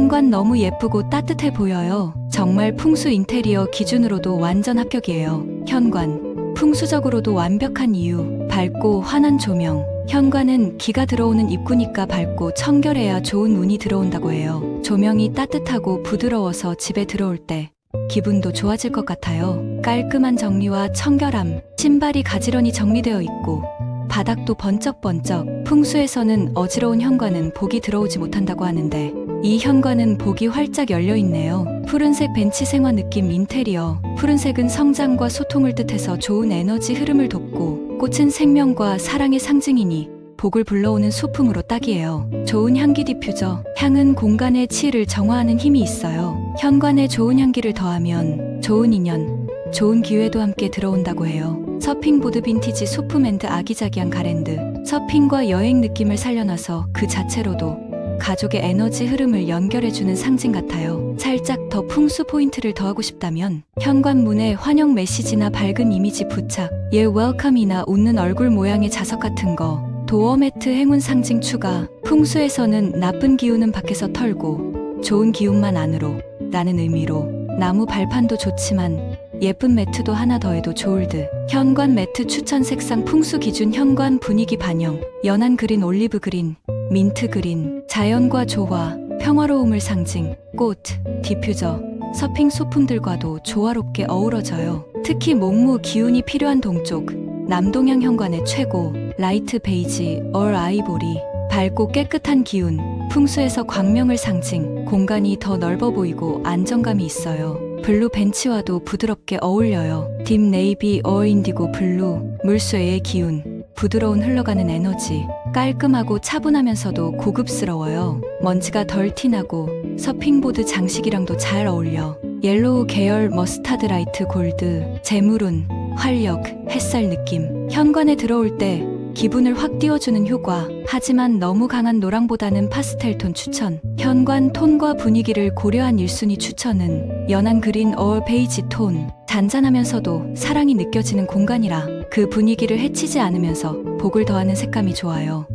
현관 너무 예쁘고 따뜻해 보여요. 정말 풍수 인테리어 기준으로도 완전 합격이에요. 현관. 풍수적으로도 완벽한 이유. 밝고 환한 조명. 현관은 기가 들어오는 입구니까 밝고 청결해야 좋은 운이 들어온다고 해요. 조명이 따뜻하고 부드러워서 집에 들어올 때 기분도 좋아질 것 같아요. 깔끔한 정리와 청결함, 신발이 가지런히 정리되어 있고 바닥도 번쩍번쩍. 풍수에서는 어지러운 현관은 복이 들어오지 못한다고 하는데 이 현관은 복이 활짝 열려 있네요. 푸른색 벤치 생활 느낌 인테리어. 푸른색은 성장과 소통을 뜻해서 좋은 에너지 흐름을 돕고 꽃은 생명과 사랑의 상징이니 복을 불러오는 소품으로 딱이에요. 좋은 향기 디퓨저. 향은 공간의 치를 정화하는 힘이 있어요. 현관에 좋은 향기를 더하면 좋은 인연, 좋은 기회도 함께 들어온다고 해요. 서핑보드 빈티지 소품 앤드 아기자기한 가랜드. 서핑과 여행 느낌을 살려놔서 그 자체로도 가족의 에너지 흐름을 연결해주는 상징 같아요. 살짝 더 풍수 포인트를 더하고 싶다면 현관문에 환영 메시지나 밝은 이미지 부착, 예 웰컴이나 웃는 얼굴 모양의 자석 같은 거, 도어 매트 행운 상징 추가, 풍수에서는 나쁜 기운은 밖에서 털고 좋은 기운만 안으로 라는 의미로 나무 발판도 좋지만 예쁜 매트도 하나 더해도 좋을 듯. 현관 매트 추천 색상 풍수 기준 현관 분위기 반영. 연한 그린 올리브 그린, 민트 그린, 자연과 조화, 평화로움을 상징, 꽃, 디퓨저, 서핑 소품들과도 조화롭게 어우러져요. 특히 목무 기운이 필요한 동쪽, 남동향 현관의 최고, 라이트 베이지, 얼 아이보리, 밝고 깨끗한 기운, 풍수에서 광명을 상징, 공간이 더 넓어 보이고 안정감이 있어요. 블루 벤치와도 부드럽게 어울려요. 딥 네이비 어 인디고 블루, 물쇠의 기운, 부드러운 흘러가는 에너지, 깔끔하고 차분하면서도 고급스러워요. 먼지가 덜 티나고 서핑보드 장식이랑도 잘 어울려. 옐로우 계열 머스타드 라이트 골드, 재물운, 활력, 햇살 느낌. 현관에 들어올 때 기분을 확 띄워주는 효과. 하지만 너무 강한 노랑보다는 파스텔 톤 추천. 현관 톤과 분위기를 고려한 1순위 추천은 연한 그린 어울 베이지 톤. 잔잔하면서도 사랑이 느껴지는 공간이라 그 분위기를 해치지 않으면서 복을 더하는 색감이 좋아요.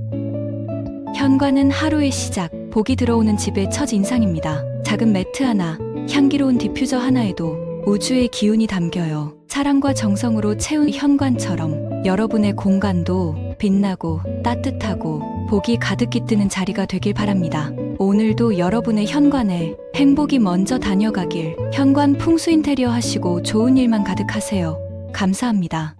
현관은 하루의 시작, 복이 들어오는 집의 첫 인상입니다. 작은 매트 하나, 향기로운 디퓨저 하나에도 우주의 기운이 담겨요. 사랑과 정성으로 채운 현관처럼 여러분의 공간도 빛나고 따뜻하고 복이 가득 깃드는 자리가 되길 바랍니다. 오늘도 여러분의 현관에 행복이 먼저 다녀가길 현관 풍수 인테리어 하시고 좋은 일만 가득하세요. 감사합니다.